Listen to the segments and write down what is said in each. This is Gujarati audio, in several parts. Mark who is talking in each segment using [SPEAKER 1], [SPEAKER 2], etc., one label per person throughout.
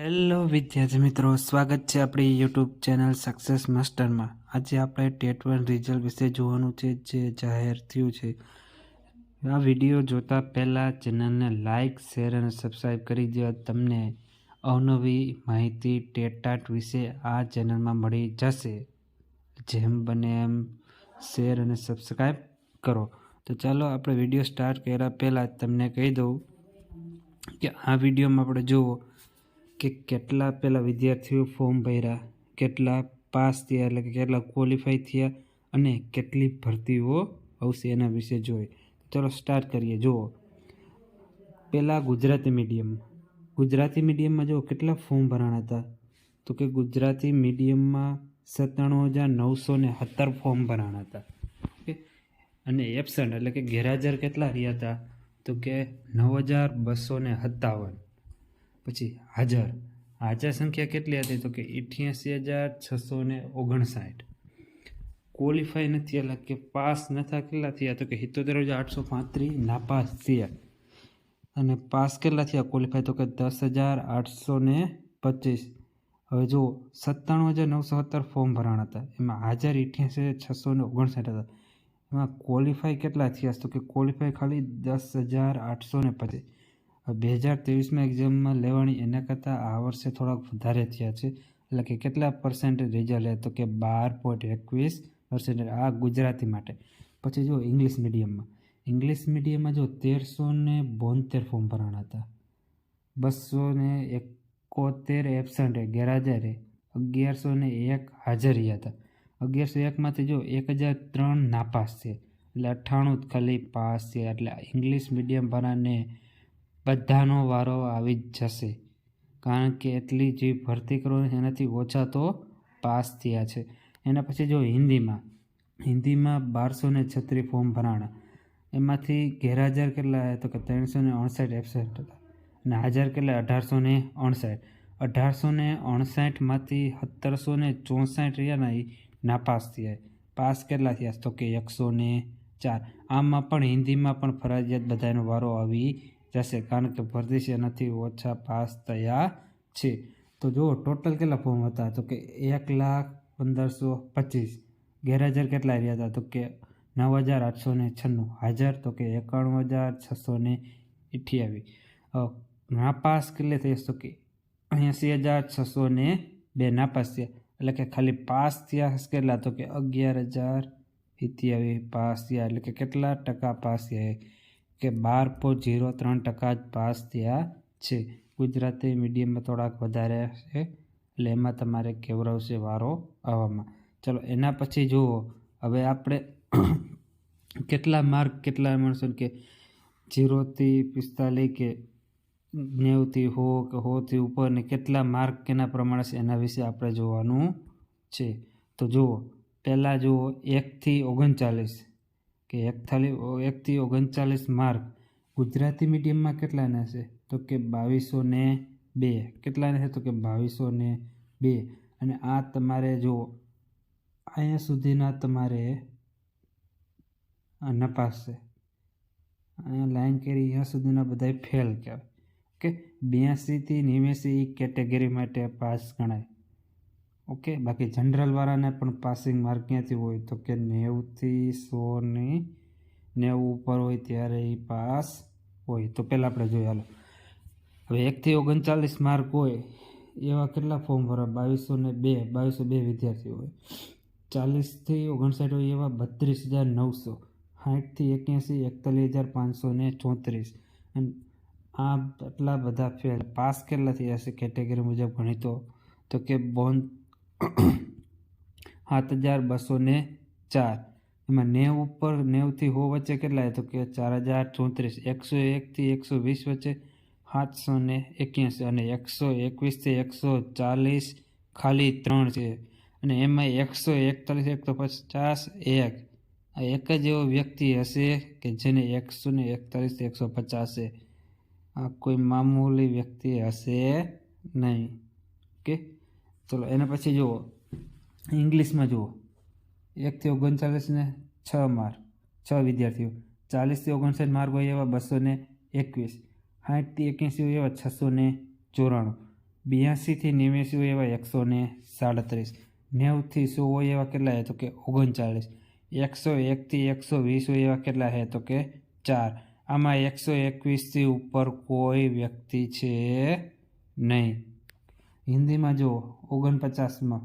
[SPEAKER 1] હેલો વિદ્યાર્થી મિત્રો, સ્વાગત છે આપણી યુટ્યુબ ચેનલ સક્સેસ માસ્ટરમાં આજે આપણે ટેટ વન રિઝલ્ટ વિશે જોવાનું છે, જે જાહેર થયું છે. આ વીડિયો જોતા પહેલાં ચેનલને લાઇક શેર અને સબસ્ક્રાઈબ કરી દેવા તમને અવનવી માહિતી ટેટાટ વિશે આ ચેનલમાં મળી જશે. જેમ બને એમ શેર અને સબસ્ક્રાઈબ કરો. તો ચાલો આપણે વીડિયો સ્ટાર્ટ કર્યા પહેલાં તમને કહી દઉં કે આ વિડીયોમાં આપણે જુઓ. કે કેટલા પેલા વિદ્યાર્થીઓ ફોર્મ ભર્યા, કેટલા પાસ થયા એટલે કે કેટલા ક્વોલિફાય થયા અને કેટલી ભરતીઓ આવશે એના વિશે જોઈએ ચલો સ્ટાર્ટ કરીએ. જુઓ. પહેલાં ગુજરાતી મીડિયમ ગુજરાતી મીડિયમમાં જુઓ કેટલા ફોર્મ ભરાણા હતા. તો કે ગુજરાતી મીડિયમમાં સત્તાણું હજાર નવસો ને સત્તર ફોર્મ ભરાણા હતા. ઓકે? અને એબસન્ટ એટલે કે ગેરહાજર કેટલા રહ્યા હતા? તો કે નવ હજાર બસો ને સત્તાવન. પછી હાજર. હાજર સંખ્યા કેટલી હતી? તો કે અઠ્યાસી હજાર છસો ને ઓગણસાઠ. ક્વોલિફાય નથી એટલે કે પાસ નથા કેટલા થયા? તો કે સિત્તોતેર હજાર આઠસો પાંત્રીસ નાપાસ થયા. અને પાસ કેટલા થયા? ક્વોલિફાય તો કે દસ હજાર આઠસો ને પચીસ. હવે જો સત્તાણું હજાર નવસો સત્તર ફોર્મ ભરાણા હતા. એમાં હાજર અઠ્યાસી હજાર છસો ને ઓગણસાઠ હતા. એમાં ક્વોલિફાય કેટલા થયા? તો કે ક્વોલિફાય ખાલી દસ હજાર આઠસો ને પચીસ. બે હજાર ત્રેવીસમાં એક્ઝામમાં લેવાની એના કરતાં આ વર્ષે થોડાક વધારે થયા છે. એટલે કે કેટલા પર્સન્ટેજ રિઝલ્ટ તો કે બાર પોઈન્ટ એકવીસ પર્સન્ટેજ આ ગુજરાતી માટે. પછી જો ઇંગ્લિશ મીડિયમમાં ઇંગ્લિશ મીડિયમમાં જો તેરસો ને બોતેર ફોર્મ ભરાણા હતા. બસો ને એકોતેર એબસન્ટ ગેરહાજરે અગિયારસો ને એક હાજરિયા હતા. અગિયારસો એકમાંથી જો એક હજાર ત્રણ નાપાસ છે એટલે અઠ્ઠાણું ખાલી પાસ છે એટલે ઇંગ્લિશ મીડિયમ ભરાને બધાનો વારો આવી જ જશે. કારણ કે એટલી જે ભરતી કરવાની એનાથી ઓછા તો પાસ થયા છે. એના પછી જો હિન્દીમાં હિન્દીમાં બારસો ને છત્રીસ ફોર્મ ભરાણા. એમાંથી ગેરહાજર કેટલા તો કે ત્રણસો ને અણસાઠ એબસેન્ટ હતા. અને હાજર કેટલા? અઢારસો ને અણસાઠ અઢારસો ને અણસાઠમાંથી સત્તરસો ને ચોસઠ રહ્યા ને એ નાપાસ થયા. પાસ કેટલા થયા? તો કે એકસો ને ચાર. આમાં પણ હિન્દીમાં પણ ફરજિયાત બધાનો વારો આવી જશે કારણ કે ભરતી નથી ઓછા પાસ થયા છે. તો જુઓ ટોટલ કેટલા ફોર્મ હતા? તો કે એક લાખ પંદરસો પચીસ. ગેરહાજર કેટલા રહ્યા હતા? તો કે નવ હજાર આઠસો ને છન્નું. હાજર તો કે એકાણું હજાર છસો ને અઠ્યાવીસ નાપાસ કેટલે થયા? તો કે એંસી હજાર છસો ને બે નાપાસ થયા. એટલે કે ખાલી પાસ થયા કેટલા? તો કે અગિયાર હજાર સિત્યાવીસ પાસ થયા. એટલે કે કેટલા ટકા પાસ થયા કે બાર પોઈન્ટ ઝીરો ત્રણ ટકા જ પાસ થયા છે. ગુજરાતી મીડિયમમાં થોડાક વધારે છે, એટલે એમાં તમારે કેવરાવશે વારો આવવામાં ચલો, એના પછી જુઓ. હવે આપણે કેટલા માર્ક કેટલા માણસો કે જીરોથી પિસ્તાલીસ કે નેવથી હો, કે હોથી ઉપર ને કેટલા માર્ક કેના પ્રમાણે છે એના વિશે આપણે જોવાનું છે. તો જુઓ, પહેલાં જુઓ એકથી ઓગણચાલીસ. કે એક થાલી એકથી ઓગણચાલીસ માર્ક. ગુજરાતી મીડિયમમાં કેટલાના છે? તો કે બાવીસો ને બે. કેટલાના છે? તો કે બાવીસો ને બે. અને આ તમારે જો અહીંયા સુધીના તમારે નપાસ છે. અહીંયા લાઈન કરી અહીંયા સુધીના બધા ફેલ કહેવાય. કે બ્યાસીથી નેવ્યાસી કેટેગરી માટે પાસ ગણાય. ઓકે, બાકી જનરલવાળાને પણ પાસિંગ માર્ક ક્યાંથી હોય? તો કે નેવુંથી સોની નેવું ઉપર હોય ત્યારે એ પાસ હોય. તો પહેલાં આપણે જોઈએ હાલો. હવે એકથી ઓગણચાલીસ માર્ક હોય, એવા કેટલા ફોર્મ ભરવા બાવીસો ને બે, બાવીસો બે વિદ્યાર્થીઓ હોય. ચાલીસથી ઓગણસાઠ હોય એવા બત્રીસ હજાર નવસો. સાઠથી એક્યાસી, એકતાલીસ હજાર પાંચસો ને ચોત્રીસ. અને આ આટલા બધા ફેલ પાસ કેટલા થયા છે કેટેગરી મુજબ ગણિતો? તો કે બોન સાત હજાર બસો ને ચાર. એમાં નેવ ઉપર નેવથી હો વચ્ચે કેટલા તો કે ચાર હજાર ચોત્રીસ. એકસો એકથી એકસો વીસ વચ્ચે સાતસો ને એક્યાસી અને એકસો એકવીસથી એકસો ચાલીસ ખાલી ત્રણ છે. અને એમાં એકસો એકતાલીસ એકસો પચાસ એક. આ એક જ એવો વ્યક્તિ હશે કે જેને એકસો ને એકતાલીસથી એકસો પચાસ છે. આ કોઈ મામૂલી વ્યક્તિ હશે નહીં. ઓકે? ચલો, એના પછી જુઓ. ઇંગ્લિશમાં જુઓ. એકથી ઓગણચાલીસને છ માર્ક. છ વિદ્યાર્થીઓ. ચાલીસથી ઓગણસાઠ માર્ક હોય એવા બસો ને એકવીસ. સાઠથી એક્યાસી હોય એવા છસો ને ચોરાણું. બ્યાસીથી નેવ્યાસી હોય એવા એકસો ને સાડત્રીસ. નેવથી સો હોય એવા કેટલા હે તો કે ઓગણચાળીસ એકસો એકથી એકસો વીસ હોય એવા કેટલા હે તો કે ચાર. આમાં એકસો એકવીસથી ઉપર કોઈ વ્યક્તિ છે નહીં. હિન્દીમાં જો ઓગણપચાસમાં.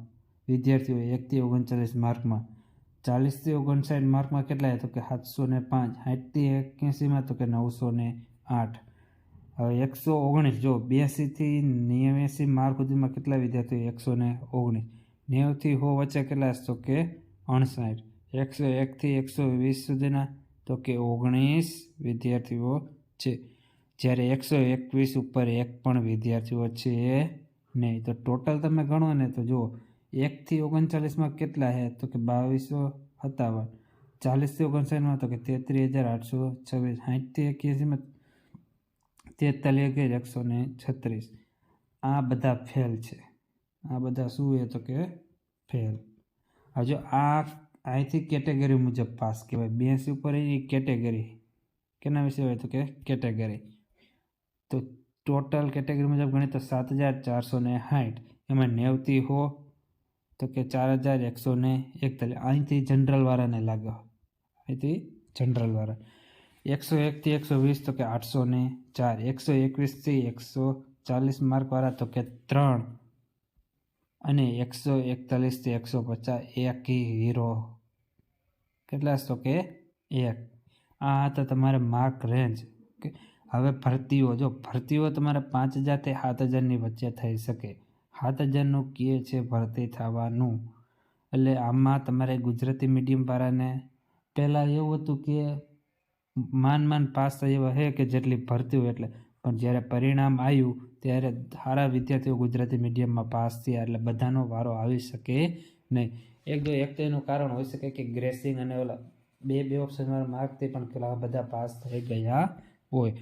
[SPEAKER 1] વિદ્યાર્થીઓ એકથી ઓગણચાલીસ માર્કમાં. ચાલીસથી ઓગણસાઠ માર્કમાં કેટલા તો કે સાતસો ને પાંચ. સાઠથી એક્યાસીમાં તો કે નવસો ને આઠ. હવે એકસો ઓગણીસ. જો બ્યાસીથી નેવ્યાસી માર્ક સુધીમાં કેટલા વિદ્યાર્થીઓ એકસો ને ઓગણીસ. નેવથી હો વચ્ચે કેટલા તો કે અણસાઠ. એકસો એકથી એકસો વીસ સુધીના તો કે ઓગણીસ વિદ્યાર્થીઓ છે. જ્યારે એકસો એકવીસ ઉપર એક પણ વિદ્યાર્થીઓ છે નહીં, તો ટોટલ તમે ગણો ને તો જુઓ, એકથી ઓગણચાલીસમાં કેટલા છે? તો કે બાવીસો સત્તાવન. ચાલીસથી ઓગણસાઠમાં તો કે તેત્રીસ હજાર આઠસો છવ્વીસ. સાઠથી એક્યાસીમાં તેતાલીસ હજાર એકસો ને છત્રીસ. આ બધા ફેલ છે. આ બધા શું એ તો કે ફેલ. હજુ આ અહીંથી કેટેગરી મુજબ પાસ કહેવાય. બેસી ઉપર એની કેટેગરી. કેના વિશે હોય? તો કે કેટેગરી. તો ટોટલ કેટેગરી મુજબ ગણીએ તો સાત હજાર ચારસો ને સાઠ. એમાં નેવતી હો તો કે ચાર હજાર એકસો ને એકતાલીસ. અહીંથી જનરલવાળાને લાગ્યો અહીંથી જનરલવાળા એકસો એકથી એકસો વીસ તો કે આઠસો ને ચાર. એકસો એકવીસથી એકસો ચાલીસ માર્કવાળા તો કે ત્રણ. અને એકસો એકતાલીસથી એકસો પચાસ. એક હીરો. કેટલા તો કે એક. આ હતા તમારે માર્ક રેન્જ કે હવે ભરતીઓ જો ભરતીઓ તમારે પાંચ હજારથી સાત હજારની વચ્ચે થઈ શકે. સાત હજારનું કે છે ભરતી થવાનું. એટલે આમાં તમારે ગુજરાતી મીડિયમ વાળાને પહેલાં એવું હતું કે માન માન પાસ એવા છે કે જેટલી ભરતી હોય એટલે. પણ જ્યારે પરિણામ આવ્યું ત્યારે સારા વિદ્યાર્થીઓ ગુજરાતી મીડિયમમાં પાસ થયા એટલે બધાનો વારો આવી શકે નહીં. એક જો એક તો એનું કારણ હોઈ શકે કે ગ્રેસિંગ અને ઓલા બે બે ઓપ્શનવાળા માર્કથી પણ પેલા બધા પાસ થઈ ગયા હોય.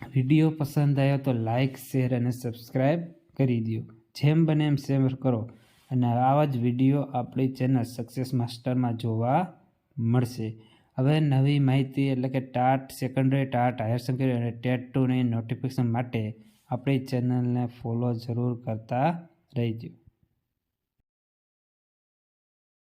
[SPEAKER 1] વીડિયો પસંદ આવ્યો તો લાઇક શેર અને સબસ્ક્રાઈબ કરી દો જેમ બને એમ શેર કરો. અને આવા જ વીડિયો આપણી ચેનલ સક્સેસ માસ્ટરમાં જોવા મળશે. હવે નવી માહિતી એટલે કે TAT secondary TAT higher secondary અને ટેટ ટુની નોટિફિકેશન માટે આપણી ચેનલને ફોલો જરૂર કરતા રહેજો.